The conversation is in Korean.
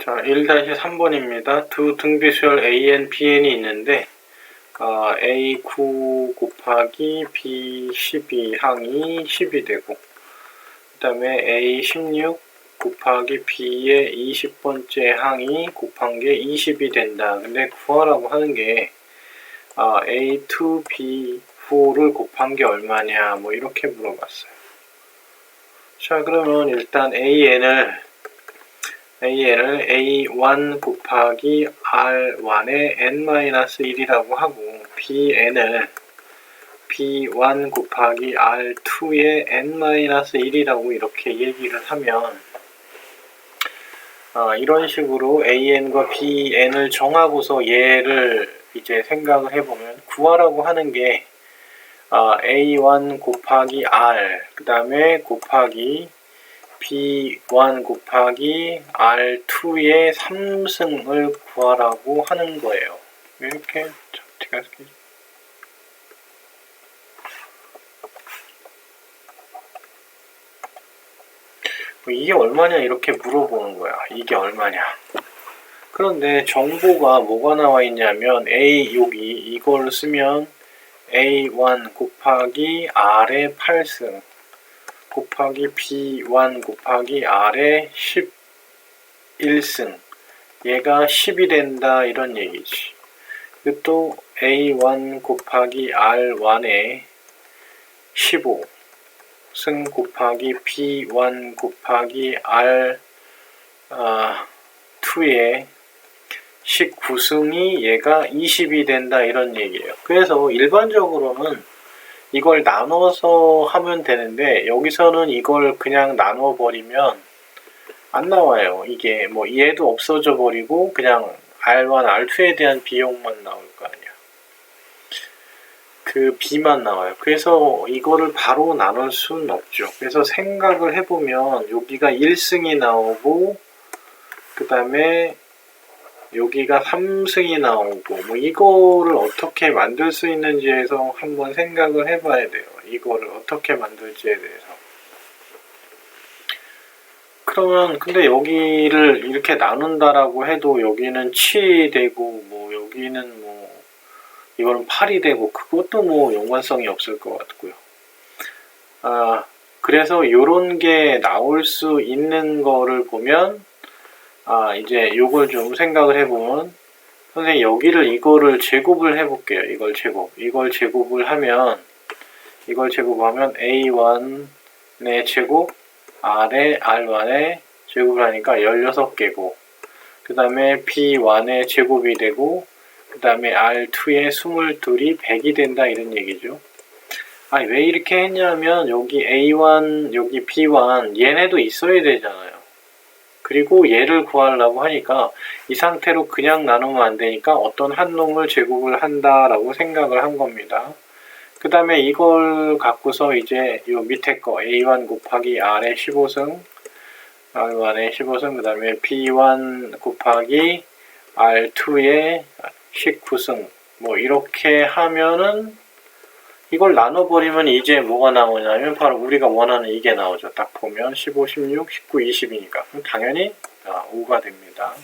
자, 1-3번입니다. 두 등비수열 AN, BN이 있는데, 아, A9 곱하기 B12 항이 10이 되고, 그 다음에 A16 곱하기 B의 20번째 항이 곱한 게 20이 된다. 근데 구하라고 하는 게, 아, A2, B4를 곱한 게 얼마냐, 뭐 이렇게 물어봤어요. 자, 그러면 일단 AN을 AN을 A1 곱하기 R1의 N-1이라고 하고 BN을 B1 곱하기 R2의 N-1이라고 이렇게 얘기를 하면 아, 이런 식으로 AN과 BN을 정하고서 얘를 이제 생각을 해보면 구하라고 하는 게 아, A1 곱하기 R 그 다음에 곱하기 B1 곱하기 R2의 3승을 구하라고 하는 거예요. 왜 이렇게 어떻게 할게? 뭐 이게 얼마냐 이렇게 물어보는 거야. 이게 얼마냐. 그런데 정보가 뭐가 나와 있냐면 A 여기 이걸 쓰면 A1 곱하기 R의 8승 곱하기 B1 곱하기 R의 11승 얘가 10이 된다 이런 얘기지 또 A1 곱하기 R1의 15승 곱하기 B1 곱하기 R 아, 2의 19승이 얘가 20이 된다 이런 얘기예요. 그래서 일반적으로는 이걸 나눠서 하면 되는데 여기서는 이걸 그냥 나눠 버리면 안 나와요. 이게 뭐 얘도 없어져 버리고 그냥 R1, R2에 대한 비용만 나올 거 아니야. 그 B만 나와요. 그래서 이거를 바로 나눌 수는 없죠. 그래서 생각을 해보면 여기가 1승이 나오고 그 다음에 여기가 3승이 나오고 뭐 이거를 어떻게 만들 수 있는지에서 한번 생각을 해봐야 돼요. 이거를 어떻게 만들지에 대해서. 그러면 근데 여기를 이렇게 나눈다라고 해도 여기는 7이 되고 뭐 여기는 뭐 이거는 8이 되고 그것도 뭐 연관성이 없을 것 같고요. 아 그래서 요런 게 나올 수 있는 거를 보면 아, 이제 요걸 좀 생각을 해보면, 선생님 여기를 이거를 제곱을 해볼게요. 이걸 제곱. 이걸 제곱을 하면, 이걸 제곱하면 A1의 제곱, R의 R1의 제곱을 하니까 16개고, 그 다음에 B1의 제곱이 되고, 그 다음에 R2의 22이 100이 된다 이런 얘기죠. 아니, 왜 이렇게 했냐면, 여기 A1, 여기 B1, 얘네도 있어야 되잖아요. 그리고 얘를 구하려고 하니까 이 상태로 그냥 나누면 안 되니까 어떤 한 놈을 제곱을 한다라고 생각을 한 겁니다. 그 다음에 이걸 갖고서 이제 요 밑에 거 A1 곱하기 R의 15승 R1의 15승 그 다음에 B1 곱하기 R2의 19승 뭐 이렇게 하면은 이걸 나눠버리면 이제 뭐가 나오냐면 바로 우리가 원하는 이게 나오죠. 딱 보면 15, 16, 19, 20이니까 당연히 5가 됩니다.